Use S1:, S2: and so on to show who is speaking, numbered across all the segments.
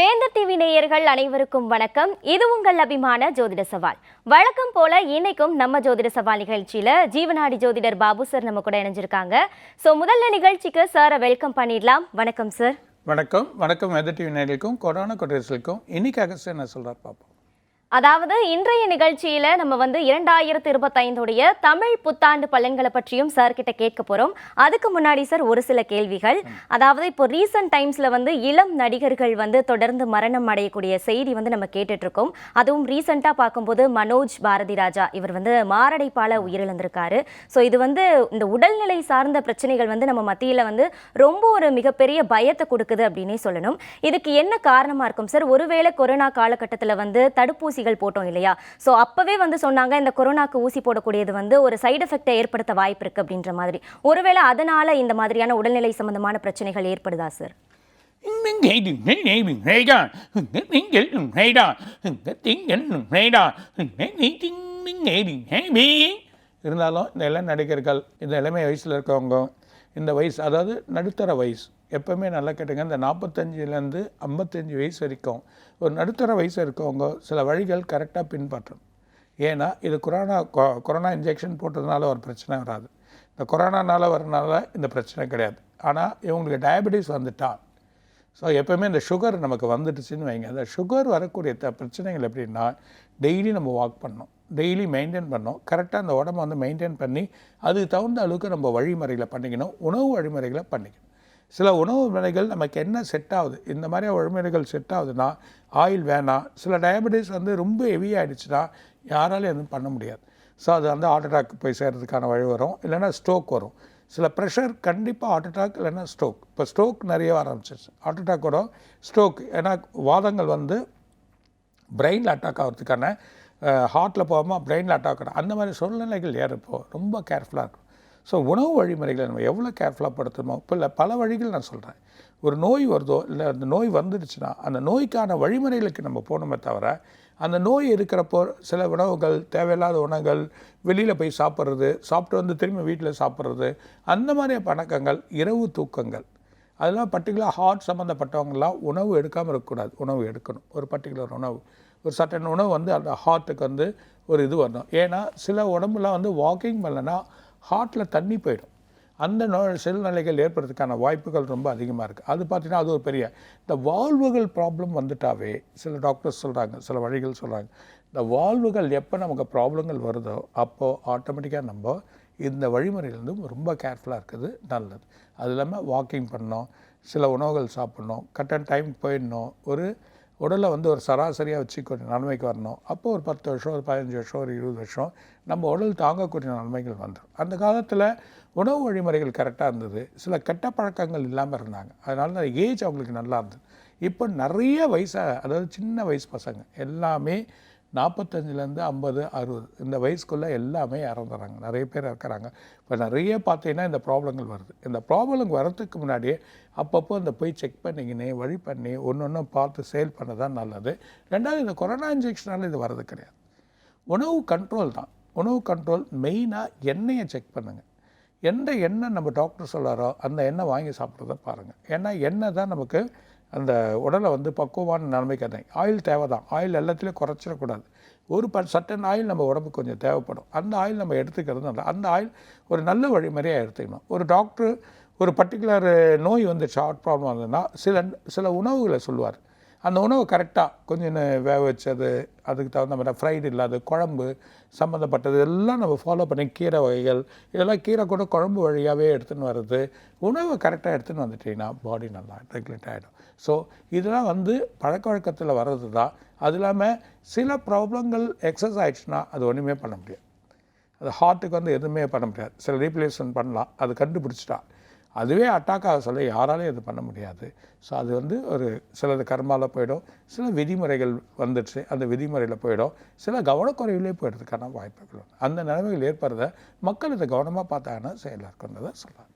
S1: வேந்தர் டிவி நேயர்கள் அனைவருக்கும் வணக்கம். இது உங்கள் அபிமான ஜோதிட சவால். வழக்கம் போல இன்னைக்கும் நம்ம ஜோதிட சவால் நிகழ்ச்சியில ஜீவநாடி ஜோதிடர் பாபு சார் நம்ம கூட இணைஞ்சிருக்காங்க. ஸோ முதல்ல நிகழ்ச்சிக்கு சாரை வெல்கம் பண்ணிடலாம். வணக்கம் சார்
S2: வணக்கம். வணக்கம் வெதர் டிவி நேயர்களுக்கும் கொரோனா கொட்டேரியர்களுக்கும் இன்னைக்காக சார் என்ன சொல்றார் பார்ப்போம்
S1: அதாவது இன்றைய நிகழ்ச்சியில நம்ம வந்து இரண்டாயிரத்து இருபத்தைந்துடைய தமிழ் புத்தாண்டு பலன்களை பற்றியும் சார் கிட்ட கேட்க போறோம். அதுக்கு முன்னாடி சார் ஒரு சில கேள்விகள். அதாவது இப்போ ரீசன்ட் டைம்ஸ்ல வந்து இளம் நடிகர்கள் வந்து தொடர்ந்து மரணம் அடையக்கூடிய செய்தி வந்து நம்ம கேட்டுட்டு இருக்கோம். அதுவும் ரீசெண்டாக பார்க்கும்போது மனோஜ் பாரதி ராஜா இவர் வந்து மாரடைப்பால உயிரிழந்திருக்காரு. ஸோ இது வந்து இந்த உடல்நிலை சார்ந்த பிரச்சனைகள் வந்து நம்ம மத்தியில வந்து ரொம்ப ஒரு மிகப்பெரிய பயத்தை கொடுக்குது அப்படின்னே சொல்லணும். இதுக்கு என்ன காரணமா இருக்கும்? சார் ஒருவேளை கொரோனா காலகட்டத்தில் வந்து தடுப்பூசி ஊசிகள் போட்டோம் இல்லையா? ஸோ அப்போவே வந்து சொன்னாங்க இந்த கொரோனாக்கு ஊசி போடக்கூடியது வந்து ஒரு சைடு எஃபெக்டை ஏற்படுத்த வாய்ப்பு இருக்குது அப்படின்ற மாதிரி. ஒருவேளை அதனால் இந்த மாதிரியான உடல்நிலை சம்பந்தமான பிரச்சனைகள் ஏற்படுதா சார்
S2: இருந்தாலும் இந்த இளம் நடிகர்கள் இந்த இளமை வயசில் இருக்கவங்க இந்த வயசு அதாவது நடுத்தர வயசு எப்பவுமே நல்லா கேட்டுங்க. இந்த நாற்பத்தஞ்சிலேருந்து ஐம்பத்தஞ்சு வயசு வரைக்கும் ஒரு நடுத்தர வயசு இருக்கவங்க சில வழிகள் கரெக்டாக பின்பற்றணும். ஏன்னா இது கொரோனா கொ- கொரோனா இன்ஜெக்ஷன் போட்டதுனால ஒரு பிரச்சனை வராது. இந்த கொரோனானால வரனால இந்த பிரச்சனை கிடையாது. ஆனால் இவங்களுக்கு டயபெட்டிஸ் வந்துட்டா ஸோ எப்போவுமே இந்த சுகர் நமக்கு வந்துடுச்சுன்னு வைங்க. அந்த சுகர் வரக்கூடிய த பிரச்சனைகள் எப்படின்னா டெய்லி நம்ம வாக் பண்ணோம் டெய்லி மெயின்டைன் பண்ணோம் கரெக்டாக அந்த உடம்ப வந்து மெயின்டைன் பண்ணி அதுக்கு தகுந்த அளவுக்கு நம்ம வழிமுறைகளை பண்ணிக்கணும். உணவு வழிமுறைகளை பண்ணிக்கணும். சில உணவு முறைகள் நமக்கு என்ன செட் ஆகுது? இந்த மாதிரி வழிமுறைகள் செட் ஆகுதுன்னா ஆயில் வேணாம் சில டயபெட்டிஸ் வந்து ரொம்ப ஹெவி ஆகிடுச்சுன்னா யாராலையும் எதுவும் பண்ண முடியாது. ஸோ அது வந்து ஹார்ட் அட்டாக் போய் சேர்கிறதுக்கான வழி வரும். இல்லைன்னா ஸ்ட்ரோக் வரும். சில ப்ரெஷர் கண்டிப்பாக ஹார்ட் அட்டாக் இல்லைன்னா ஸ்ட்ரோக் இப்போ ஸ்ட்ரோக் நிறைய வர ஆரம்பிச்சிருச்சு. ஹார்ட் அட்டாக் வரும் ஸ்ட்ரோக் ஏன்னா வாதங்கள் வந்து பிரெயினில் அட்டாக் ஆகிறதுக்கான ஹார்ட்டில் போகாமல் பிரெயினில் அட்டாக் ஆகும் அந்த மாதிரி சூழ்நிலைகள் ஏறப்போ ரொம்ப கேர்ஃபுல்லாக இருக்கும் ஸோ உணவு வழிமுறைகளை நம்ம எவ்வளோ கேர்ஃபுல்லாக படுத்தணுமோ இப்போ இல்லை பல வழிகள் நான் சொல்கிறேன் ஒரு நோய் வருதோ இல்லை அந்த நோய் வந்துடுச்சுன்னா அந்த நோய்க்கான வழிமுறைகளுக்கு நம்ம போகணுமே தவிர அந்த நோய் இருக்கிறப்போ சில உணவுகள் தேவையில்லாத உணவுகள் வெளியில் போய் சாப்பிட்றது சாப்பிட்டு வந்து திரும்பி வீட்டில் சாப்பிட்றது அந்த மாதிரி பணக்கங்கள் இரவு தூக்கங்கள். அதெல்லாம் பர்டிகுலர் ஹார்ட் சம்மந்தப்பட்டவங்களாம் உணவு எடுக்காமல் இருக்கக்கூடாது. உணவு எடுக்கணும். ஒரு பர்டிகுலர் உணவு. ஒரு சட்டன் உணவு வந்து அந்த ஹார்ட்டுக்கு வந்து ஒரு இது வரணும். ஏன்னா சில உடம்புலாம் வந்து வாக்கிங் பண்ணலன்னா ஹார்ட்டில் தண்ணி போயிடும். அந்த நோய் செல்நிலைகள் ஏற்படுறதுக்கான வாய்ப்புகள் ரொம்ப அதிகமாக இருக்குது அது பார்த்தீங்கன்னா அது ஒரு பெரிய இந்த வால்வுகள் ப்ராப்ளம் வந்துட்டாவே சில டாக்டர்ஸ் சொல்கிறாங்க சில வழிகள் சொல்கிறாங்க இந்த வால்வுகள் எப்போ நமக்கு ப்ராப்ளங்கள் வருதோ அப்போது ஆட்டோமேட்டிக்காக நம்ம இந்த வழிமுறையிலேருந்து ரொம்ப கேர்ஃபுல்லாக இருக்குது நல்லது. அது இல்லாமல் வாக்கிங் பண்ணோம் சில உணவுகள் சாப்பிட்ணும் கரெக்டான டைம் போயிடணும். ஒரு உடலை வந்து ஒரு சராசரியாக வச்சு கொஞ்சம் நன்மைக்கு வரணும். அப்போது ஒரு பத்து வருஷம் ஒரு பதினஞ்சு வருஷம் ஒரு இருபது வருஷம் நம்ம உடல் தாங்கக்கூடிய நன்மைகள் வந்துடும் அந்த காலத்தில் உணவு வழிமுறைகள் கரெக்டாக இருந்தது. சில கெட்ட பழக்கங்கள் இல்லாமல் இருந்தாங்க. அதனால அந்த ஏஜ் அவங்களுக்கு நல்லா இருந்தது. இப்போ நிறைய வயசாக அதாவது சின்ன வயசு பசங்க எல்லாமே நாற்பத்தஞ்சிலேருந்து ஐம்பது அறுபது. இந்த வயசுக்குள்ளே எல்லாமே இறந்துறாங்க நிறைய பேர் இறக்குறாங்க. இப்போ நிறைய பார்த்தீங்கன்னா இந்த ப்ராப்ளங்கள் வருது. இந்த ப்ராப்ளம் வரத்துக்கு முன்னாடியே அப்பப்போ இந்த போய் செக் பண்ணிக்கினே வழி பண்ணி ஒன்று ஒன்று பார்த்து சேல் பண்ண தான் நல்லது. ரெண்டாவது இந்த கொரோனா இன்ஜெக்ஷனால் இது வர்றது கிடையாது. உணவு கண்ட்ரோல் தான். உணவு கண்ட்ரோல் மெயினாக எண்ணெயை செக் பண்ணுங்கள் எந்த எண்ணெய் நம்ம டாக்டர் சொல்கிறாரோ அந்த எண்ணெய் வாங்கி சாப்பிட்றத பாருங்கள் ஏன்னா எண்ணெய் தான் நமக்கு அந்த உடலை வந்து பக்குவமான நிலைமைக்கு அதை ஆயில் தேவை தான் ஆயில் எல்லாத்துலேயும் குறைச்சிடக்கூடாது. ஒரு ப சட்டன் ஆயில் நம்ம உடம்புக்கு கொஞ்சம் தேவைப்படும். அந்த ஆயில் நம்ம எடுத்துக்கிறது நல்லா அந்த ஆயில் ஒரு நல்ல வழிமுறையாக எடுத்துக்கணும். ஒரு டாக்டர் ஒரு பர்டிகுலர் நோய் வந்து ஷார்ட் ப்ராப்ளம் வந்ததுன்னா சில சில உணவுகளை சொல்லுவார். அந்த உணவு கரெக்டாக கொஞ்சம் வேக வச்சது அதுக்கு தகுந்த மாதிரி ஃப்ரைடு இல்லாத குழம்பு சம்மந்தப்பட்டது எல்லாம் நம்ம ஃபாலோ பண்ணி கீரை வகைகள் இதெல்லாம் கீரை கூட குழம்பு வழியாகவே எடுத்துன்னு வர்றது உணவை கரெக்டாக எடுத்துன்னு வந்துட்டீங்கன்னா பாடி நல்லா ரெகுலேட் ஆகிடும் ஸோ இதெல்லாம் வந்து பழக்க வழக்கத்தில் வர்றது தான் அது இல்லாமல் சில ப்ராப்ளங்கள் எக்ஸஸ் ஆகிடுச்சுன்னா அது ஒன்றுமே பண்ண முடியாது. அது ஹார்ட்டுக்கு வந்து எதுவுமே பண்ண முடியாது. சில ரீப்ளேஸ்மெண்ட் பண்ணலாம். அது கண்டுபிடிச்சிட்டா. அதுவே அட்டாக் ஆக சொல்ல யாராலையும் இது பண்ண முடியாது. ஸோ அது வந்து ஒரு சிலது கர்மாவில் போயிடும். சில விதிமுறைகள் வந்துடுச்சு. அந்த விதிமுறையில் போயிடும். சில கவனக்குறைவிலே போயிடுறதுக்கான வாய்ப்புகள் அந்த நிலைமைகள் ஏற்படுறத மக்கள் இதை கவனமாக பார்த்தாங்கன்னா செயலாக இருக்குன்றதை சொல்லலாம்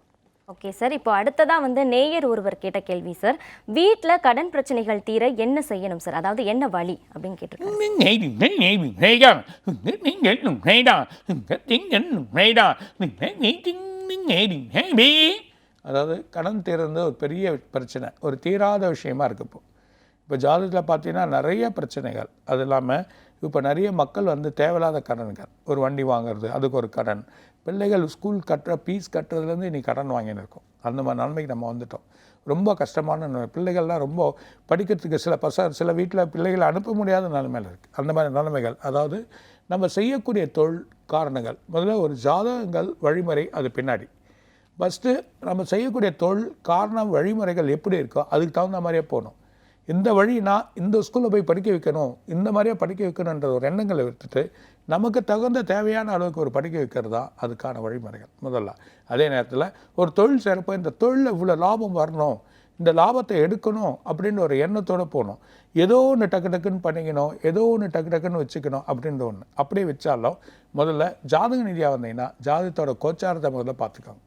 S1: ஓகே சார் இப்போ அடுத்ததாக வந்து நேயர் ஒருவர் கேட்ட கேள்வி சார் வீட்டில் கடன் பிரச்சனைகள் தீர என்ன செய்யணும் சார் அதாவது என்ன வழி அப்படின்னு கேட்டிருக்காங்க
S2: அதாவது கடன் தீர்ந்து ஒரு பெரிய பிரச்சனை ஒரு தீராத விஷயமா இருக்கு இப்போ இப்போ ஜாதகத்தில் பார்த்தீங்கன்னா நிறைய பிரச்சனைகள் அது இல்லாமல் இப்போ நிறைய மக்கள் வந்து தேவையில்லாத கடன்கள் ஒரு வண்டி வாங்குறது அதுக்கு ஒரு கடன் பிள்ளைகள் ஸ்கூல் கட்டுற ஃபீஸ் கட்டுறதுலேருந்து இன்னைக்கு கடன் வாங்கின்னு இருக்கோம். அந்த மாதிரி நிலைமைக்கு நம்ம வந்துட்டோம். ரொம்ப கஷ்டமான பிள்ளைகள்லாம் ரொம்ப படிக்கிறதுக்கு சில பச சில வீட்டில் பிள்ளைகளை அனுப்ப முடியாத நிலைமையில் இருக்குது அந்த மாதிரி நிலைமைகள். அதாவது நம்ம செய்யக்கூடிய தொழில் காரணங்கள். முதல்ல ஒரு ஜாதகங்கள் வழிமுறை அது பின்னாடி. ஃபஸ்ட்டு நம்ம செய்யக்கூடிய தொழில் காரணம் வழிமுறைகள் எப்படி இருக்கோ அதுக்கு தகுந்த மாதிரியே போகணும். இந்த வழினா இந்த ஸ்கூலில் போய் படிக்க வைக்கணும் இந்த மாதிரியே படிக்க வைக்கணுன்ற ஒரு எண்ணங்களை விட்டுட்டு நமக்கு தகுந்த தேவையான அளவுக்கு ஒரு படிக்க வைக்கிறது தான் அதுக்கான வழிமுறைகள். முதல்ல அதே நேரத்தில் ஒரு தொழில் செய்கிறப்ப இந்த தொழிலில் இவ்வளோ லாபம் வரணும் இந்த லாபத்தை எடுக்கணும் அப்படின்னு ஒரு எண்ணத்தோடு போகணும். ஏதோ ஒன்று டக்கு டக்குன்னு பண்ணிக்கணும் ஏதோ ஒன்று டக்கு டக்குன்னு வச்சுக்கணும் அப்படின்ற ஒன்று அப்படியே வச்சாலும் முதல்ல ஜாதக நிதியாக வந்தீங்கன்னா ஜாதகத்தோட கோச்சாரத்தை முதல்ல பார்த்துக்கோங்க.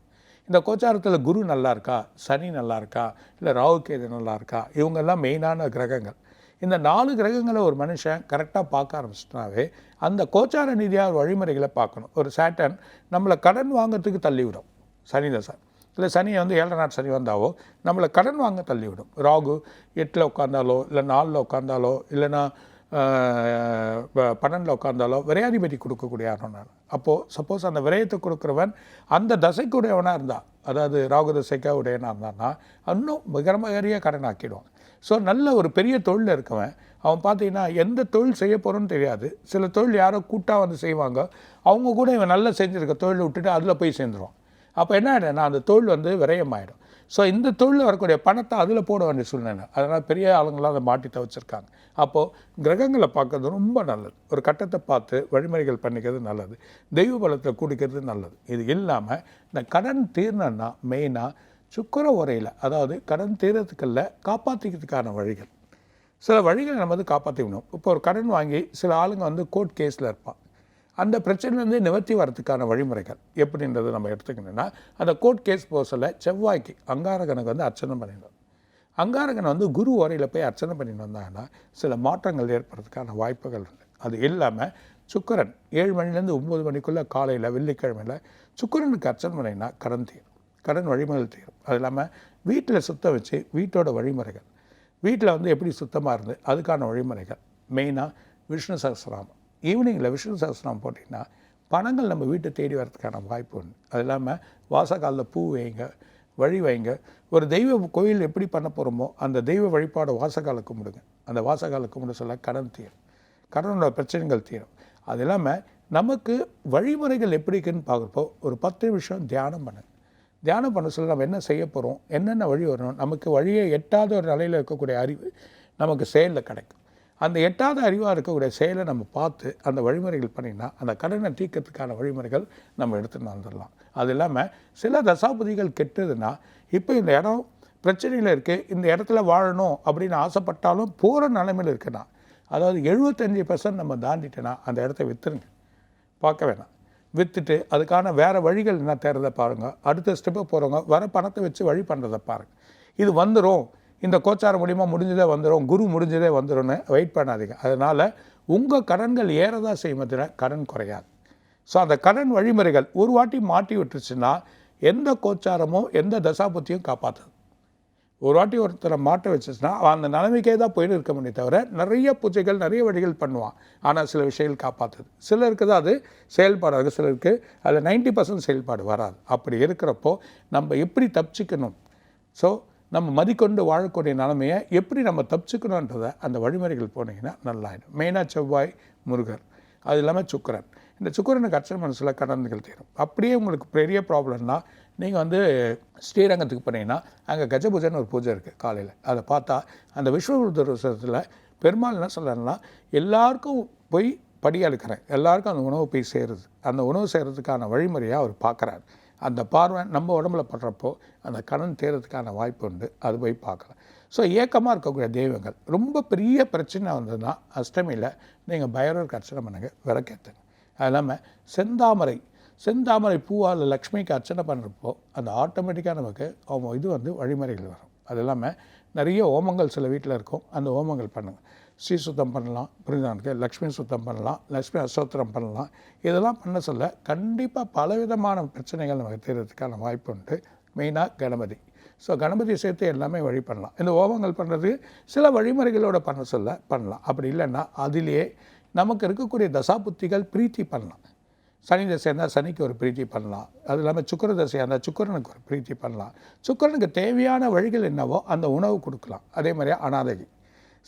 S2: இந்த கோச்சாரத்தில் குரு நல்லா இருக்கா சனி நல்லா இருக்கா இல்லை ராகு கேது நல்லா இருக்கா இவங்கெல்லாம் மெயினான கிரகங்கள். இந்த நாலு கிரகங்களை ஒரு மனுஷன் கரெக்டாக பார்க்க ஆரம்பிச்சிட்டாவே அந்த கோச்சார நிதியாக வழிமுறைகளை பார்க்கணும். ஒரு சேட்டன் நம்மளை கடன் வாங்குறதுக்கு தள்ளிவிடும். சனி தசை. இல்லை சனியை வந்து ஏழரை நாள் சனி வந்தாவோ நம்மளை கடன் வாங்க தள்ளிவிடும். ராகு எட்டில் உட்காந்தாலோ இல்லை நாலில் உட்காந்தாலோ இல்லைன்னா பன்னெண்டில் உட்காந்தாலோ விரையாதிபதி கொடுக்கக்கூடிய யாரும் நான் அப்போது சப்போஸ் அந்த விரயத்தை கொடுக்குறவன் அந்த தசைக்குடையவனாக இருந்தா அதாவது ராகு தசைக்கா உடையனாக இருந்தான்னா இன்னும் மிகரமகரிய கடன் ஆக்கிடுவான் ஸோ நல்ல ஒரு பெரிய தொழில் இருக்கவன் அவன் பார்த்தீங்கன்னா எந்த தொழில் செய்ய போகிறோன்னு தெரியாது. சில தொழில் யாரோ கூட்டாக வந்து செய்வாங்க. அவங்க கூட இவன் நல்லா செஞ்சுருக்க தொழில் விட்டுட்டு அதில் போய் சேர்ந்துருவான். அப்போ என்ன ஆகிடும்னா அந்த தொழில் வந்து விரயமாயிடும். ஸோ இந்த தொழிலில் வரக்கூடிய பணத்தை அதில் போட வேண்டிய சூழ்நிலை. அதனால் பெரிய ஆளுங்களாம் அதை மாட்டி தவச்சிருக்காங்க. அப்போது கிரகங்களை பார்க்கறது ரொம்ப நல்லது. ஒரு கட்டத்தை பார்த்து வழிமுறைகள் பண்ணிக்கிறது நல்லது. தெய்வ பலத்தை குடிக்கிறது நல்லது. இது இல்லாமல் இந்த கடன் தீர்ணன்னா மெயினாக சுக்கர உரையில் அதாவது கடன் தீரத்துக்கல்ல காப்பாற்றிக்கிறதுக்கான வழிகள். சில வழிகளை நம்ம வந்து காப்பாற்றிக்கணும் இப்போ ஒரு கடன் வாங்கி சில ஆளுங்க வந்து கோர்ட் கேஸில் இருப்பான் அந்த பிரச்சனைலேருந்து நிவர்த்தி வரதுக்கான வழிமுறைகள் எப்படின்றத நம்ம எடுத்துக்கணும்னா அந்த கோர்ட் கேஸ் போக செவ்வாய்க்கு அங்காரகனுக்கு வந்து அர்ச்சனை பண்ணிடணும். அங்காரகனை வந்து குரு உரையில் போய் அர்ச்சனை பண்ணிட்டு வந்தாங்கன்னா சில மாற்றங்கள் ஏற்படுறதுக்கான வாய்ப்புகள் இருக்குது அது இல்லாமல் சுக்கரன் ஏழு மணிலேருந்து ஒம்பது மணிக்குள்ளே காலையில் வெள்ளிக்கிழமையில் சுக்கரனுக்கு அர்ச்சனை பண்ணிங்கன்னா கடன் தீரும். கடன் வழிமுறைகள் தீரும். அது இல்லாமல் வீட்டில் சுத்தம் வச்சு வீட்டோட வழிமுறைகள் வீட்டில் வந்து எப்படி சுத்தமாக இருந்து அதுக்கான வழிமுறைகள். மெயினாக விஷ்ணு சகஸ்ரநாமம் ஈவினிங்கில் விஷ்ணு சகஸ்ரநாமம் போட்டிங்கன்னா பணங்கள் நம்ம வீட்டை தேடி வரதுக்கான வாய்ப்பு உண்டு. அது இல்லாமல் வாசக்காலில் பூ வைங்க வழி வைங்க. ஒரு தெய்வ கோயில் எப்படி பண்ண போகிறோமோ அந்த தெய்வ வழிபாடு வாசகால கும்பிடுங்க. அந்த வாசகால கும்பிட சொல்ல கடன் தீரும். கடனோட பிரச்சனைகள் தீரும். அது இல்லாமல் நமக்கு வழிமுறைகள் எப்படி இருக்குன்னு பார்க்குறப்போ ஒரு பத்து நிமிஷம் தியானம் பண்ணுங்க தியானம் பண்ண சொல்ல நம்ம என்ன செய்ய போகிறோம் என்னென்ன வழி வரணும்? நமக்கு வழியை எட்டாத ஒரு நிலையில் இருக்கக்கூடிய அறிவு நமக்கு செயலில் கிடைக்கும். அந்த எட்டாத அறிவாக இருக்கக்கூடிய செயலை நம்ம பார்த்து அந்த வழிமுறைகள் பண்ணினா அந்த கடனை தீர்க்கறதுக்கான வழிமுறைகள் நம்ம எடுத்துகிட்டு வந்துடலாம். அது இல்லாமல் சில தசாபதிகள் கெட்டதுன்னா இப்போ இந்த இடம் பிரச்சனையில் இருக்குது இந்த இடத்துல வாழணும் அப்படின்னு ஆசைப்பட்டாலும் போகிற நிலைமையில் இருக்குன்னா அதாவது எழுபத்தஞ்சி பர்சன்ட் நம்ம தாண்டிட்டோன்னா அந்த இடத்த விற்றுருங்க பார்க்க வேணாம். விற்றுட்டு அதுக்கான வேறு வழிகள் என்ன தேர்றதை பாருங்கள் அடுத்த ஸ்டெப்பு போகிறவங்க வர பணத்தை வச்சு வழி பண்ணுறதை பாருங்கள் இது வந்துடும் இந்த கோச்சாரம் மூலிமா முடிஞ்சதே வந்துடும் குரு முடிஞ்சதே வந்துடும்னு வெயிட் பண்ணாதீங்க. அதனால் உங்கள் கடன்கள் ஏறதா செய்யும் கடன் குறையாது. ஸோ அந்த கடன் வழிமுறைகள் ஒரு வாட்டி மாட்டி விட்டுருச்சுன்னா எந்த கோச்சாரமோ எந்த தசாபத்தியும் காப்பாற்றுது ஒரு வாட்டி ஒருத்தரை மாட்ட வச்சுச்சுன்னா அவன் அந்த நிலைமைக்கே தான் போயிட்டு இருக்க முடியும் தவிர நிறைய பூஜைகள் நிறைய வழிகள் பண்ணுவான். ஆனால் சில விஷயங்கள் காப்பாற்றுது சிலருக்கு தான் அது செயல்பாடாக சிலருக்கு அதில் நைன்டி பர்சன்ட் செயல்பாடு வராது. அப்படி இருக்கிறப்போ நம்ம எப்படி தப்பிச்சுக்கணும்? ஸோ நம்ம மதிக்கொண்டு வாழக்கூடிய நிலைமையை எப்படி நம்ம தப்பிச்சுக்கணுன்றதை அந்த வழிமுறைகள் போனீங்கன்னா நல்லாயிடும். மெயினாக செவ்வாய் முருகர். அது இல்லாமல் சுக்கரன். இந்த சுக்கரனுக்கு அர்ச்சனை மனசில் கடன்கள் தீரும் அப்படியே உங்களுக்கு பெரிய ப்ராப்ளம்னா நீங்கள் வந்து ஸ்ரீரங்கத்துக்கு போனீங்கன்னா அங்கே கஜபூஜைன்னு ஒரு பூஜை இருக்குது காலையில். அதை பார்த்தா அந்த விஸ்வருத்தரத்தில் பெருமாள் என்ன சொல்கிறாருன்னா எல்லாருக்கும் போய் படி அழுக்கிறேன். எல்லாருக்கும் அந்த உணவு போய் சேருது. அந்த உணவு செய்கிறதுக்கான வழிமுறையாக அவர் பார்க்குறாரு. அந்த பார்வை நம்ம உடம்புல படுறப்போ அந்த கடன் தேர்றதுக்கான வாய்ப்பு உண்டு. அது போய் பார்க்கலாம். ஸோ ஏக்கமாக இருக்கக்கூடிய தெய்வங்கள். ரொம்ப பெரிய பிரச்சனை வந்ததுன்னா அஷ்டமியில் நீங்கள் பைரவருக்கு அர்ச்சனை பண்ணுங்கள் விளக்கேற்றுங்க அது இல்லாமல் செந்தாமரை செந்தாமரை பூவால் லக்ஷ்மிக்கு அர்ச்சனை பண்ணுறப்போ அந்த ஆட்டோமேட்டிக்காக நமக்கு அவங்க இது வந்து வழிமுறைகள் வரும். அது இல்லாமல் நிறைய ஓமங்கள் சில வீட்டில் இருக்கும். அந்த ஓமங்கள் பண்ணுங்கள் ஸ்ரீ சுத்தம் பண்ணலாம். புரிஞ்சானுக்கு லக்ஷ்மி சுத்தம் பண்ணலாம். லக்ஷ்மி அசோத்திரம் பண்ணலாம். இதெல்லாம் பண்ண சொல்ல கண்டிப்பாக பலவிதமான பிரச்சனைகள் நமக்கு தீர்றதுக்கான வாய்ப்பு உண்டு. மெயினாக கணபதி. ஸோ கணபதி சேர்த்து எல்லாமே வழி பண்ணலாம். இந்த ஹோமங்கள் பண்ணுறது சில வழிமுறைகளோட பண்ண சொல்ல பண்ணலாம். அப்படி இல்லைன்னா அதிலேயே நமக்கு இருக்கக்கூடிய தசாபுத்திகள் பிரீத்தி பண்ணலாம். சனி தசையாக இருந்தால் சனிக்கு ஒரு பிரீத்தி பண்ணலாம். அது இல்லாமல் சுக்கர தசையாக இருந்தால் சுக்கரனுக்கு ஒரு பிரீத்தி பண்ணலாம். சுக்கரனுக்கு தேவையான வழிகள் என்னவோ அந்த உணவு கொடுக்கலாம். அதே மாதிரி அனாதைகி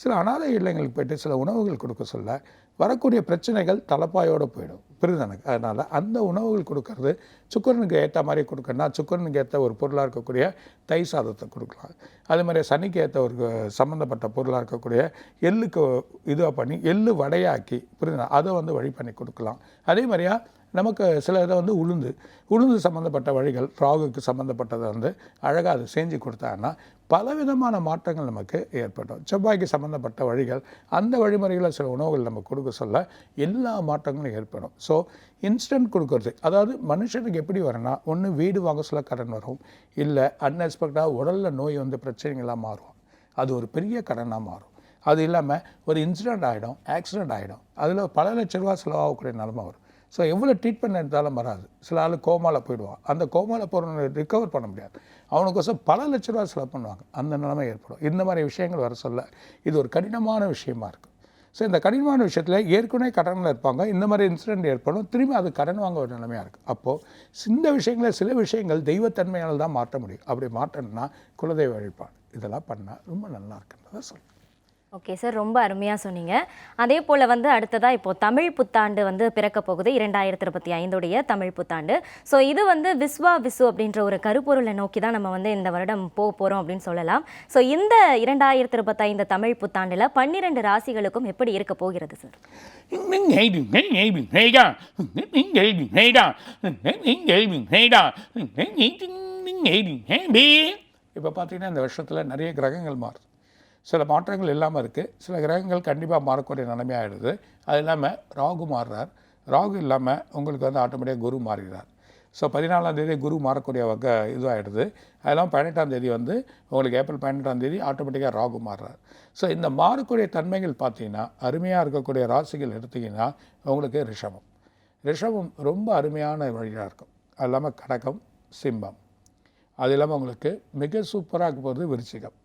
S2: சில அனாதை இல்லங்களுக்கு போயிட்டு சில உணவுகள் கொடுக்க சொல்ல வரக்கூடிய பிரச்சனைகள் தலைப்பாயோடு போயிடும். பிரிதனுக்கு அதனால் அந்த உணவுகள் கொடுக்கறது சுக்கரனுக்கு ஏற்ற மாதிரி கொடுக்கணும்னா சுக்கரனுக்கு ஏற்ற ஒரு பொருளாக இருக்கக்கூடிய தை சாதத்தை கொடுக்கலாம். அதே மாதிரி சனிக்கு ஏற்ற ஒரு சம்மந்தப்பட்ட பொருளாக இருக்கக்கூடிய எள்ளுக்கு இதுவாக பண்ணி எள்ளு வடையாக்கி புரிதனா அதை வந்து வழி பண்ணி கொடுக்கலாம். அதே மாதிரியா நமக்கு சில இதை வந்து உளுந்து உளுந்து சம்மந்தப்பட்ட வழிகள் ராகுக்கு சம்மந்தப்பட்டதை வந்து அழகாக அது செஞ்சு கொடுத்தாங்கன்னா பலவிதமான மாற்றங்கள் நமக்கு ஏற்படும். செவ்வாய்க்கு சம்மந்தப்பட்ட வழிகள் அந்த வழிமுறைகளை சில உணவுகள் நம்ம கொடுக்க சொல்ல எல்லா மாற்றங்களும் ஏற்படும். ஸோ இன்ஸ்டன்ட் கொடுக்கறது. அதாவது மனுஷனுக்கு எப்படி வரும்னா ஒன்று வீடு வாங்க சொல்ல கடன் வரும் இல்லை அன்எக்ஸ்பெக்டாக உடலில் நோய் வந்து பிரச்சனைகளாக மாறும். அது ஒரு பெரிய கடனாக மாறும். அது இல்லாமல் ஒரு இன்சிடெண்ட் ஆகிடும் ஆக்சிடெண்ட் ஆகிடும் அதில் பல லட்ச ரூபா செலவாகக்கூடிய நிலமை வரும். ஸோ எவ்வளோ ட்ரீட்மெண்ட் எடுத்தாலும் வராது. சில ஆள் கோமாவில் போயிடுவான் அந்த கோமாவில் போகிறவனை ரிக்கவர் பண்ண முடியாது. அவனுக்கோசம் பல லட்ச ரூபா செலவு பண்ணுவாங்க. அந்த நிலைமை ஏற்படும். இந்த மாதிரி விஷயங்கள் வர சொல்ல இது ஒரு கடினமான விஷயமா இருக்கும் ஸோ இந்த கடினமான விஷயத்தில் ஏற்கனவே கடனில் இருப்பாங்க. இந்த மாதிரி இன்சிடென்ட் ஏற்படும். திரும்பி அது கடன் வாங்க ஒரு நிலைமையாக இருக்குது அப்போது இந்த விஷயங்களில் சில விஷயங்கள் தெய்வத்தன்மையால் தான் மாற்ற முடியும். அப்படி மாற்றணும்னா குலதெய்வ வழிபாடு. இதெல்லாம் பண்ணால் ரொம்ப நல்லா இருக்குன்றதை சொல்லுங்கள்
S1: ஓகே சார் ரொம்ப அருமையாக சொன்னீங்க. அதே போல் வந்து அடுத்ததாக இப்போ தமிழ் புத்தாண்டு வந்து பிறக்க போகுது இரண்டாயிரத்தி இருபத்தி ஐந்துடைய தமிழ் புத்தாண்டு. ஸோ இது வந்து விஸ்வா விசு அப்படின்ற ஒரு கருப்பொருளை நோக்கி தான் நம்ம வந்து இந்த வருடம் போக போகிறோம் அப்படின்னு சொல்லலாம். ஸோ இந்த இரண்டாயிரத்தி இருபத்தைந்து தமிழ் புத்தாண்டில் பன்னிரெண்டு ராசிகளுக்கும் எப்படி இருக்க போகிறது சார்?
S2: இப்போ பார்த்தீங்கன்னா இந்த வருஷத்தில் நிறைய கிரகங்கள் மாறுது. சில மாற்றங்கள் இல்லாமல் இருக்குது சில கிரகங்கள் கண்டிப்பாக மாறக்கூடிய நிலைமையாகிடுது அது இல்லாமல் ராகு மாறுறார். ராகு இல்லாமல் உங்களுக்கு வந்து ஆட்டோமேட்டிக்காக குரு மாறுகிறார். ஸோ பதினாலாம் தேதி குரு மாறக்கூடிய வகை இதுவாகிடுது அதெல்லாம் பதினெட்டாம் தேதி வந்து உங்களுக்கு ஏப்ரல் பதினெட்டாம் தேதி ஆட்டோமேட்டிக்காக ராகு மாறுறார். ஸோ இந்த மாறக்கூடிய தன்மைகள் பார்த்தீங்கன்னா அருமையாக இருக்கக்கூடிய ராசிகள் எடுத்தீங்கன்னா உங்களுக்கு ரிஷபம். ரிஷபம் ரொம்ப அருமையான வழியாக இருக்கும். அது இல்லாமல் கடகம் சிம்பம் அது இல்லாமல் உங்களுக்கு மிக சூப்பராக போகிறது விருச்சிகம்.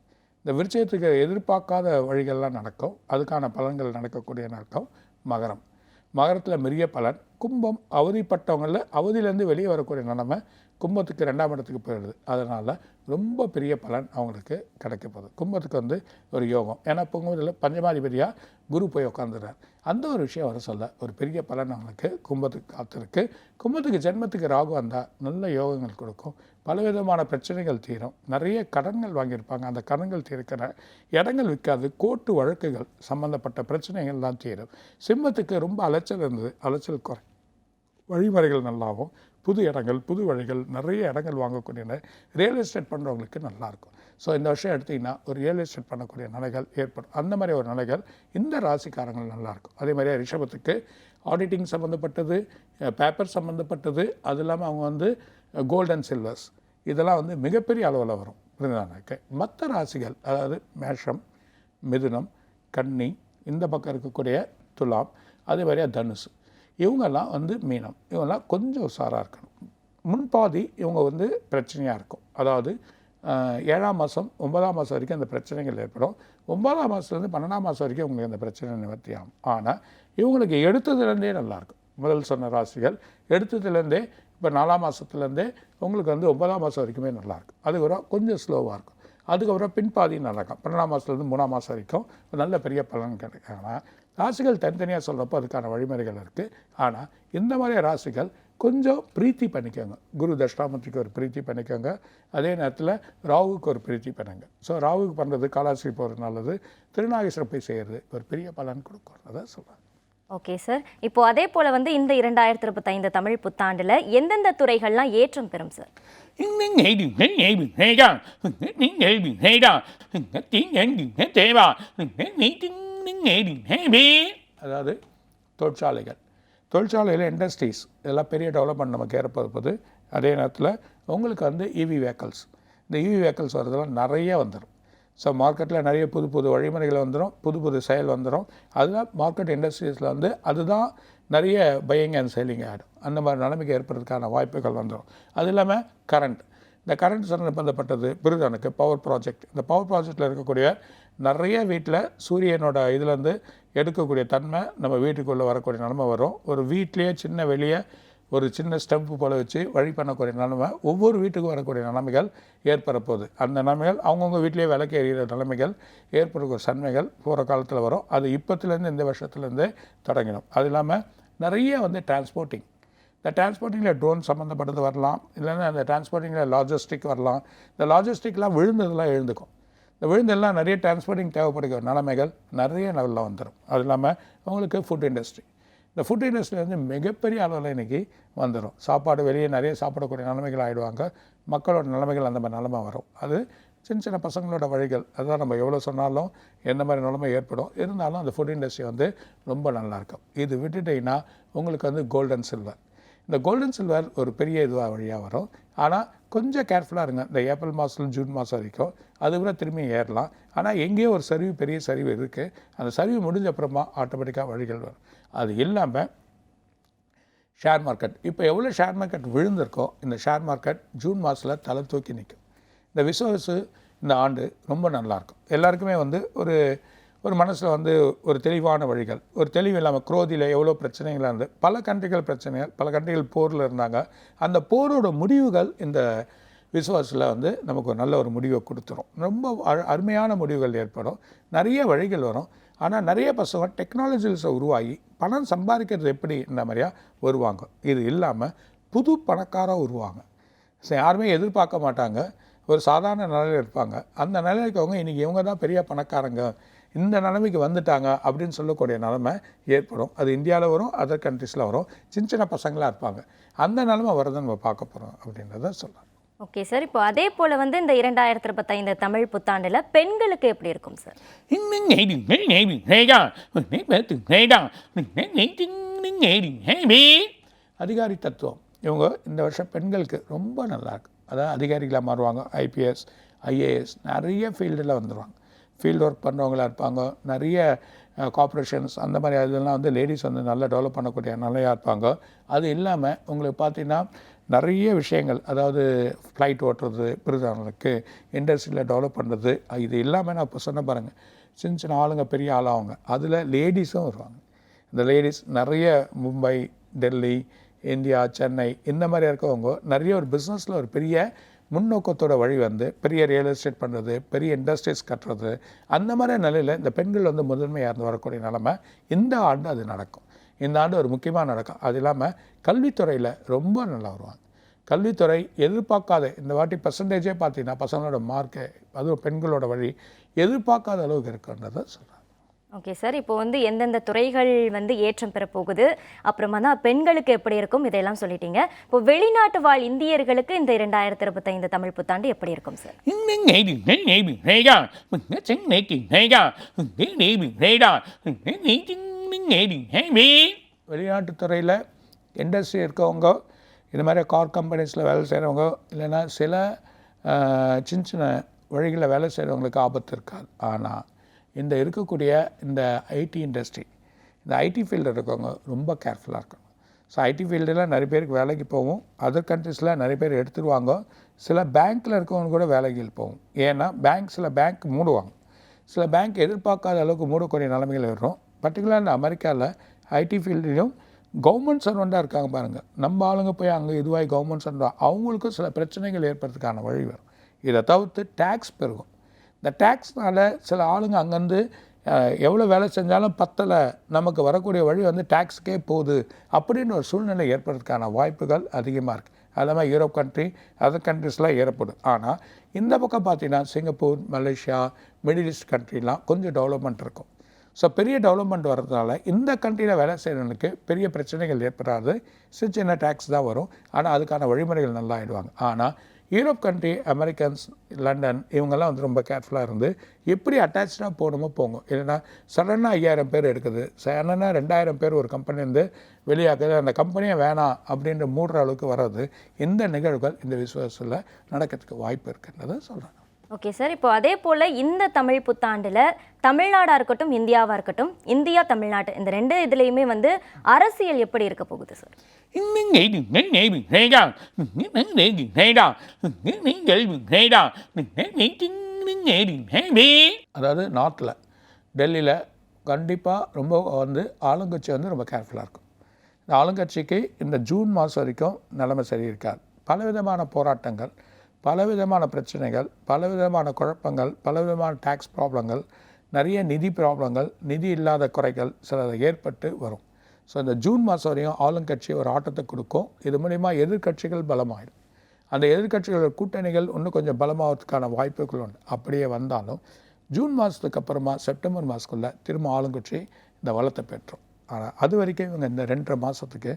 S2: இந்த விருச்சயத்துக்கு எதிர்பார்க்காத வழிகள்லாம் நடக்கும். அதுக்கான பலன்கள் நடக்கக்கூடிய நடக்கும். மகரம். மகரத்தில் மிரிய பலன் கும்பம் அவதிப்பட்டவங்களில் அவதியிலேருந்து வெளியே வரக்கூடிய நிலமை கும்பத்துக்கு ரெண்டாம் இடத்துக்கு போயிடுது. அதனால் ரொம்ப பெரிய பலன் அவங்களுக்கு கிடைக்க போகுது. கும்பத்துக்கு வந்து ஒரு யோகம். ஏன்னா கும்பத்தில் பஞ்சமாதிபதியாக குரு போய் உட்காந்துறார் அந்த ஒரு விஷயம் வர சொல்ல ஒரு பெரிய பலன் அவங்களுக்கு கும்பத்துக்கு காத்திருக்கு. கும்பத்துக்கு ஜென்மத்துக்கு ராகு வந்தால் நல்ல யோகங்கள் கொடுக்கும். பலவிதமான பிரச்சனைகள் தீரும். நிறைய கடன்கள் வாங்கியிருப்பாங்க. அந்த கடன்கள் தீர்க்கிற இடங்கள் விற்காது. கோர்ட்டு வழக்குகள் சம்மந்தப்பட்ட பிரச்சனைகள்லாம் தீரும். சிம்மத்துக்கு ரொம்ப அலைச்சல் இருந்தது. அலைச்சல் குறை. வழிமுறைகள் நல்லாவும் புது இடங்கள் புது வழிகள் நிறைய இடங்கள் வாங்கக்கூடிய ரியல் எஸ்டேட் பண்ணுறவங்களுக்கு நல்லாயிருக்கும் ஸோ இந்த வருஷம் எடுத்திங்கன்னா ஒரு ரியல் எஸ்டேட் பண்ணக்கூடிய நிலைகள் ஏற்படும். அந்த மாதிரி ஒரு நிலைகள் இந்த ராசிக்காரங்கள் நல்லாயிருக்கும் அதே மாதிரியே ரிஷபத்துக்கு ஆடிட்டிங் சம்மந்தப்பட்டது பேப்பர் சம்மந்தப்பட்டது அது இல்லாமல் அவங்க வந்து கோல்ட் அண்ட் சில்வர்ஸ் இதெல்லாம் வந்து மிகப்பெரிய அளவில் வரும். புரியுதானாக்க மற்ற ராசிகள் அதாவது மேஷம் மிதுனம் கன்னி இந்த பக்கம் இருக்கக்கூடிய துலாம் அதே மாதிரியா தனுசு. இவங்கெல்லாம் வந்து மீனம். இவங்கெல்லாம் கொஞ்சம் உஷாராக இருக்கணும். முன்பாதி இவங்க வந்து பிரச்சனையாக இருக்கும். அதாவது ஏழாம் மாதம் ஒன்பதாம் மாதம் வரைக்கும் அந்த பிரச்சனைகள் ஏற்படும். ஒன்பதாம் மாதத்துலேருந்து பன்னெண்டாம் மாதம் வரைக்கும் உங்களுக்கு அந்த பிரச்சனை நிவர்த்தி ஆகும் ஆனால் இவங்களுக்கு எடுத்ததுலேருந்தே நல்லாயிருக்கும் முதல் சொன்ன ராசிகள் எடுத்ததுலேருந்தே இப்போ நாலாம் மாதத்துலேருந்தே உங்களுக்கு வந்து ஒன்பதாம் மாதம் வரைக்குமே நல்லாயிருக்கும் அதுக்கப்புறம் கொஞ்சம் ஸ்லோவாக இருக்கும். அதுக்கப்புறம் பின்பாதி நல்லா இருக்கும். பன்னெண்டாம் மாதத்துலேருந்து மூணாம் மாதம் வரைக்கும் நல்ல பெரிய பலன் கிடைக்கும். ஆனால் ராசிகள் தனித்தனியாக சொல்கிறப்போ அதுக்கான வழிமுறைகள் இருக்குது ஆனால் இந்த மாதிரி ராசிகள் கொஞ்சம் பிரீத்தி பண்ணிக்கோங்க. குரு தட்சிணாமூர்த்திக்கு ஒரு பிரீத்தி பண்ணிக்கோங்க. அதே நேரத்தில் ராகுக்கு ஒரு பிரீத்தி பண்ணுங்க. ஸோ ராகுக்கு பண்ணுறது காலாசி போகிறது நல்லது. திருநாகேஸ்வரம் போய் செய்கிறது ஒரு பெரிய பலன் கொடுக்கும். அதான் சொல்கிறேன்
S1: ஓகே சார் இப்போ அதே போல் வந்து இந்த இரண்டாயிரத்தி இருபத்தைந்து தமிழ் புத்தாண்டில் எந்தெந்த துறைகள்லாம் ஏற்றம் பெறும் சார்
S2: அதாவது தொழிற்சாலைகள். தொழிற்சாலையில் இண்டஸ்ட்ரீஸ் இதெல்லாம் பெரிய டெவலப்மெண்ட் நமக்கு ஏற்படுவது அதே நேரத்தில் உங்களுக்கு வந்து இவி வெஹிக்கல்ஸ் இந்த இவி வெஹிக்கல்ஸ் வரதெல்லாம் நிறைய வந்துடும் ஸோ மார்க்கெட்டில் நிறைய புது புது வழிமுறைகள் வந்துடும் புது புது செயல் வந்துடும் அதில் மார்க்கெட் இண்டஸ்ட்ரீஸில் வந்து அதுதான் நிறைய பையிங் அண்ட் செல்லிங் ஆகிடும் அந்த மாதிரி நிலைமைக்கு ஏற்படுறதுக்கான வாய்ப்புகள் வந்துடும் அது இல்லாமல் கரண்ட் இந்த கரண்ட் சம்பந்தப்பட்டது பிரிதானுக்கு பவர் ப்ராஜெக்ட் இந்த பவர் ப்ராஜெக்டில் இருக்கக்கூடிய நிறைய வீட்டில் சூரியனோட இதுலேருந்து எடுக்கக்கூடிய தன்மை நம்ம வீட்டுக்குள்ளே வரக்கூடிய நிலமை வரும். ஒரு வீட்லேயே சின்ன வெளியே ஒரு சின்ன ஸ்டெம்ப்பு போல வச்சு வழி பண்ணக்கூடிய நிலைமை ஒவ்வொரு வீட்டுக்கும் வரக்கூடிய நிலைமைகள் ஏற்படப்போகுது அந்த நிலைமைகள் அவங்கவுங்க வீட்டிலேயே விளக்கு எறிகிற நிலைமைகள் ஏற்படக்கூடிய சன்மைகள் போகிற காலத்தில் வரும். அது இப்போத்துலேருந்து இந்த வருஷத்துலேருந்தே தொடங்கிடும். அது இல்லாமல் நிறைய வந்து டிரான்ஸ்போர்ட்டிங் இந்த டிரான்ஸ்போர்ட்டிங்கில் ட்ரோன் சம்மந்தப்பட்டது வரலாம். இல்லைன்னா அந்த டிரான்ஸ்போர்ட்டிங்கில் லாஜிஸ்டிக் வரலாம். இந்த லாஜிஸ்டிக்லாம் விழுந்ததெல்லாம் எழுந்துக்கும். இந்த விழுந்தெல்லாம் நிறைய டிரான்ஸ்போர்ட்டிங் தேவைப்படுகிற நிலைமைகள் நிறைய லெவலில் வந்துடும் அது இல்லாமல் உங்களுக்கு ஃபுட் இண்டஸ்ட்ரி இந்த ஃபுட் இண்டஸ்ட்ரி வந்து மிகப்பெரிய அளவில் இன்றைக்கி வந்துடும் சாப்பாடு வெளியே நிறைய சாப்பிடக்கூடிய நிலைமைகள் ஆகிடுவாங்க மக்களோட நிலைமைகள் அந்த மாதிரி நிலைமை வரும். அது சின்ன சின்ன பசங்களோட வழிகள். அதுதான் நம்ம எவ்வளோ சொன்னாலும் எந்த மாதிரி நிலைமை ஏற்படும். இருந்தாலும் அந்த ஃபுட் இண்டஸ்ட்ரி வந்து ரொம்ப நல்லாயிருக்கும் இது விட்டுட்டிங்கன்னா உங்களுக்கு வந்து கோல்டன் சில்வர் இந்த கோல்டன் சில்வர் ஒரு பெரிய இதுவாக வழியாக வரும். ஆனால் கொஞ்சம் கேர்ஃபுல்லாக இருங்க. இந்த ஏப்ரல் மாதம் ஜூன் மாதம் வரைக்கும். அது கூட திரும்பி ஏறலாம். ஆனால் எங்கேயோ ஒரு சரிவு பெரிய சரிவு இருக்குது அந்த சரிவு முடிஞ்ச அப்புறமா ஆட்டோமேட்டிக்காக வழிகள் வரும். அது இல்லாமல் ஷேர் மார்க்கெட் இப்போ எவ்வளோ ஷேர் மார்க்கெட் விழுந்திருக்கோ இந்த ஷேர் மார்க்கெட் ஜூன் மாதத்தில் தலை தூக்கி நிற்கும் இந்த விசுவாசு இந்த ஆண்டு ரொம்ப நல்லாயிருக்கும் எல்லாருக்குமே வந்து ஒரு ஒரு மனசில் வந்து ஒரு தெளிவான வழிகள் ஒரு தெளிவு இல்லாமல் குரோதியில் எவ்வளோ பிரச்சனைகளாக இருந்து பல கண்ட்ரிகள் பிரச்சனைகள் பல கண்ட்ரிகள் போரில் இருந்தாங்க. அந்த போரோட முடிவுகள் இந்த விசுவாசில் வந்து நமக்கு ஒரு நல்ல ஒரு முடிவை கொடுத்துரும். ரொம்ப அழ- அருமையான முடிவுகள் ஏற்படும். நிறைய வழிகள் வரும். ஆனால் நிறைய பசங்க டெக்னாலஜிஸை உருவாகி பணம் சம்பாதிக்கிறது எப்படி இந்த மாதிரியா வருவாங்க? இது இல்லாமல் புது பணக்காராக உருவாங்க. சரி, யாருமே எதிர்பார்க்க மாட்டாங்க. ஒரு சாதாரண நிலையில் இருப்பாங்க. அந்த நிலையில் இருக்கவங்க இன்றைக்கி இவங்க தான் பெரிய பணக்காரங்க. இந்த நிலைமைக்கு வந்துட்டாங்க அப்படின்னு சொல்லக்கூடிய நிலைமை ஏற்படும். அது இந்தியாவில் வரும் அதர் கண்ட்ரீஸில் வரும். சின்ன சின்ன பசங்களாக இருப்பாங்க. அந்த நிலைமை வரதை நம்ம பார்க்க போகிறோம் அப்படின்றத சொல்லலாம்.
S1: ஓகே சார் இப்போ அதே போல வந்து இந்த இரண்டாயிரத்தி இருபத்தைந்து தமிழ் புத்தாண்டுல பெண்களுக்கு எப்படி இருக்கும் சார்
S2: அதிகாரி தத்துவம். இவங்க இந்த வருஷம் பெண்களுக்கு ரொம்ப நல்லா இருக்கு. அதாவது அதிகாரிகளாக மாறுவாங்க. ஐபிஎஸ் ஐஏஎஸ் நிறைய ஃபீல்டில் வந்துடுவாங்க ஃபீல்டு ஒர்க் பண்ணுறவங்களா இருப்பாங்க. நிறைய கார்ப்பரேஷன்ஸ் அந்த மாதிரி இதெல்லாம் வந்து லேடிஸ் வந்து நல்லா டெவலப் பண்ணக்கூடிய நிலையாக இருப்பாங்க. அது இல்லாமல் உங்களுக்கு பார்த்தீங்கன்னா நிறைய விஷயங்கள் அதாவது ஃப்ளைட் ஓட்டுறது பிரிதானங்களுக்கு இண்டஸ்ட்ரியில் டெவலப் பண்ணுறது இது இல்லாமல் நான் இப்போ சொன்ன பாருங்கள் சின்ன சின்ன ஆளுங்க பெரிய ஆளாகவங்க அதில் லேடிஸும் வருவாங்க. இந்த லேடிஸ் நிறைய மும்பை டெல்லி இந்தியா சென்னை இந்த மாதிரி இருக்கவங்க நிறைய ஒரு பிஸ்னஸில் ஒரு பெரிய முன்னோக்கத்தோட வழி வந்து பெரிய ரியல் எஸ்டேட் பண்ணுறது பெரிய இண்டஸ்ட்ரீஸ் கட்டுறது அந்த மாதிரி நிலையில் இந்த பெண்கள் வந்து முதன்மையாக இருந்து வரக்கூடிய நிலமை இந்த ஆண்டு அது நடக்கும். இந்த ஆண்டு ஒரு முக்கியமாக நடக்கும். அது இல்லாமல் கல்வித்துறையில் ரொம்ப நல்லா வருவாங்க. கல்வித்துறை எதிர்பார்க்காத இந்த வாட்டி பர்சன்டேஜே பார்த்தீங்கன்னா பசங்களோட மார்க்கு அதுவும் பெண்களோட வழி எதிர்பார்க்காத அளவுக்கு இருக்குன்றதை சொல்கிறேன்
S1: ஓகே சார் இப்போ வந்து எந்தெந்த துறைகள் வந்து ஏற்றம் பெற போகுது? அப்புறமா தான் பெண்களுக்கு எப்படி இருக்கும்? இதையெல்லாம் சொல்லிட்டீங்க. இப்போ வெளிநாட்டு வாழ் இந்தியர்களுக்கு இந்த இரண்டாயிரத்தி இருபத்தைந்து தமிழ் புத்தாண்டு எப்படி இருக்கும் சார்
S2: வெளிநாட்டு துறையில் இண்டஸ்ட்ரி இருக்கவங்க இந்த மாதிரி கார் கம்பெனிஸில் வேலை செய்கிறவங்க இல்லைன்னா சில சின்ன சின்ன வழிகளில் வேலை செய்கிறவங்களுக்கு ஆபத்து இருக்காது. ஆனால் இந்த இருக்கக்கூடிய இந்த ஐடி இண்டஸ்ட்ரி இந்த ஐடி ஃபீல்டில் இருக்கவங்க ரொம்ப கேர்ஃபுல்லாக இருக்கணும். ஸோ ஐடி ஃபீல்டில் நிறைய பேருக்கு வேலைக்கு போகும். அதர் கண்ட்ரீஸில் நிறைய பேர் எடுத்துருவாங்க. சில பேங்க்கில் இருக்கவங்க கூட வேலைக்கு போகும். ஏன்னா பேங்க் சில பேங்க் மூடுவாங்க. சில பேங்க் எதிர்பார்க்காத அளவுக்கு மூடக்கூடிய நிலைமைகள் வரும் பர்டிகுலர் இந்த அமெரிக்காவில் ஐடி ஃபீல்டிலும் கவர்மெண்ட் சர்வெண்ட்டாக இருக்காங்க பாருங்கள் நம்ம ஆளுங்க போய் அங்கே இதுவாகி கவர்மெண்ட் சர்வெண்ட் அவங்களுக்கும் சில பிரச்சனைகள் ஏற்படுறதுக்கான வழி வரும். இதை தவிர்த்து டேக்ஸ் பெருகும். இந்த டேக்ஸ்னால் சில ஆளுங்க அங்கேருந்து எவ்வளோ வேலை செஞ்சாலும் பத்தலை நமக்கு வரக்கூடிய வழி வந்து டேக்ஸுக்கே போகுது அப்படின்னு ஒரு சூழ்நிலை ஏற்படுறதுக்கான வாய்ப்புகள் அதிகமாக இருக்குது அது இல்லாமல் யூரோப் கண்ட்ரி அதர் கண்ட்ரிஸ்லாம் ஏற்படும் ஆனால் இந்த பக்கம் பார்த்தீங்கன்னா சிங்கப்பூர் மலேசியா மிடில் ஈஸ்ட் கண்ட்ரிலாம் கொஞ்சம் டெவலப்மெண்ட் இருக்கும். ஸோ பெரிய டெவலப்மெண்ட் வர்றதுனால இந்த கண்ட்ரியில் வேலை செய்கிறவங்களுக்கு பெரிய பிரச்சனைகள் ஏற்படாது. சின்ன சின்ன டேக்ஸ் தான் வரும். ஆனால் அதுக்கான வழிமுறைகள் நல்லா ஆகிடுவாங்க ஆனால் யூரோப் கண்ட்ரி அமெரிக்கன்ஸ் லண்டன் இவங்கெல்லாம் வந்து ரொம்ப கேர்ஃபுல்லாக இருந்து எப்படி அட்டாச்சாக போகணுமோ போங்க. இல்லைன்னா சடனாக ஐயாயிரம் பேர் எடுக்குது. சடனாக ரெண்டாயிரம் பேர் ஒரு கம்பெனிலேருந்து வெளியாக்குது. அந்த கம்பெனியே வேணாம் அப்படின்ற மூடுற அளவுக்கு வர்றது இந்த நிகழ்வுகள் இந்த விசுவாசத்தில் நடக்கிறதுக்கு வாய்ப்பு இருக்குன்றதை சொல்கிறேன்
S1: ஓகே சார் இப்போ அதே போல் இந்த தமிழ் புத்தாண்டில் தமிழ்நாடாக இருக்கட்டும் இந்தியாவாக இருக்கட்டும் இந்தியா தமிழ்நாடு இந்த ரெண்டு இதுலேயுமே வந்து அரசியல் எப்படி இருக்க போகுது சார்?
S2: அதாவது நார்த்தில் டெல்லியில் கண்டிப்பாக ரொம்ப வந்து ஆளுங்கட்சி வந்து ரொம்ப கேர்ஃபுல்லாக இருக்கும். இந்த ஆளுங்கட்சிக்கு இந்த ஜூன் மாதம் வரைக்கும் நிலைமை சரி இருக்காது பலவிதமான போராட்டங்கள் பலவிதமான பிரச்சனைகள் பலவிதமான குழப்பங்கள் பலவிதமான டேக்ஸ் ப்ராப்ளங்கள் நிறைய நிதி ப்ராப்ளங்கள் நிதி இல்லாத குறைகள் சில ஏற்பட்டு வரும். ஸோ இந்த ஜூன் மாதம் வரையும் ஆளுங்கட்சி ஒரு ஆட்டத்தை கொடுக்கும். இது மூலிமா எதிர்க்கட்சிகள் பலமாயிடும். அந்த எதிர்க்கட்சிகளோட கூட்டணிகள் இன்னும் கொஞ்சம் பலமாகிறதுக்கான வாய்ப்புகள் உண்டு. அப்படியே வந்தாலும் ஜூன் மாதத்துக்கு அப்புறமா செப்டம்பர் மாதத்துக்குள்ளே திரும்ப ஆளுங்கட்சி இந்த வளத்தை பெற்றோம். ஆனால் அது வரைக்கும் இவங்க இந்த ரெண்டரை மாதத்துக்கு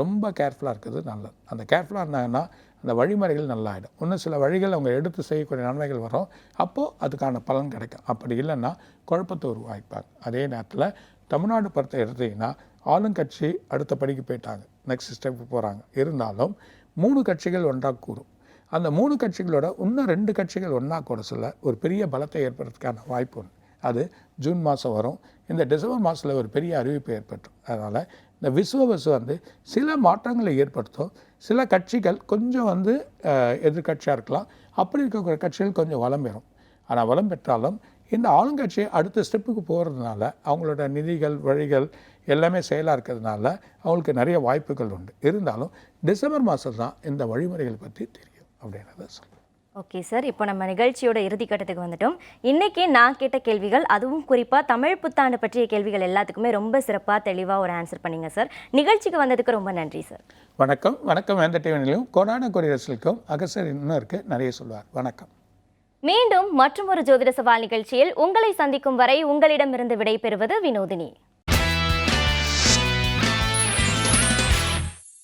S2: ரொம்ப கேர்ஃபுல்லாக இருக்கிறது நல்லது. அந்த கேர்ஃபுல்லாக இருந்தாங்கன்னா அந்த வழிமுறைகள் நல்லாயிடும். இன்னும் சில வழிகள் அவங்க எடுத்து செய்யக்கூடிய நன்மைகள் வரும். அப்போது அதுக்கான பலன் கிடைக்கும். அப்படி இல்லைன்னா குழப்பத்தை உருவாக்கிப்பாங்க அதே நேரத்தில் தமிழ்நாடு படத்தை எடுத்தீங்கன்னா ஆளுங்கட்சி அடுத்த படிக்கு போயிட்டாங்க. நெக்ஸ்ட் ஸ்டெப்புக்கு போகிறாங்க இருந்தாலும் மூணு கட்சிகள் ஒன்றாக கூறும் அந்த மூணு கட்சிகளோட இன்னும் ரெண்டு கட்சிகள் ஒன்றா கூட சொல்ல ஒரு பெரிய பலத்தை ஏற்படுறதுக்கான வாய்ப்பு உண்டு. அது ஜூன் மாதம் வரும். இந்த டிசம்பர் மாதத்தில் ஒரு பெரிய அறிவிப்பு ஏற்பட்டுரும். அதனால் இந்த விசுவ பஸ் வந்து சில மாற்றங்களை ஏற்படுத்தும். சில கட்சிகள் கொஞ்சம் வந்து எதிர்கட்சியாக இருக்கலாம். அப்படி இருக்கக்கூடிய கட்சிகள் கொஞ்சம் வளம் பெறும். ஆனால் வளம் பெற்றாலும் இந்த ஆளுங்கட்சி அடுத்த ஸ்டெப்புக்கு போகிறதுனால அவங்களோட நிதிகள் வழிகள் எல்லாமே செயலாக இருக்கிறதுனால அவங்களுக்கு நிறைய வாய்ப்புகள் உண்டு. இருந்தாலும் டிசம்பர் மாதம் தான் இந்த வழிமுறைகள் பற்றி தெரியும் அப்படின்றத சொல்லுவேன்
S1: ஓகே சார் இப்போ நம்ம நிகழ்ச்சியோட இறுதி கட்டத்துக்கு வந்துட்டோம். இன்னைக்கு நான் கேட்ட கேள்விகள் அதுவும் குறிப்பாக தமிழ் புத்தாண்டு பற்றிய கேள்விகள் எல்லாத்துக்குமே ரொம்ப சிறப்பாக தெளிவாக ஒரு ஆன்சர் பண்ணீங்க சார் நிகழ்ச்சிக்கு வந்ததுக்கு ரொம்ப நன்றி சார்
S2: வணக்கம். வணக்கம் வேந்த டிவினிலும் கொரோனா கொரியர்ஸுக்கும் அகசர் இன்னும் இருக்குது நிறைய சொல்லுவார் வணக்கம்.
S1: மீண்டும் மற்றொரு ஜோதிட சவால் நிகழ்ச்சியில் உங்களை சந்திக்கும் வரை உங்களிடமிருந்து விடைபெறுவது வினோதினி.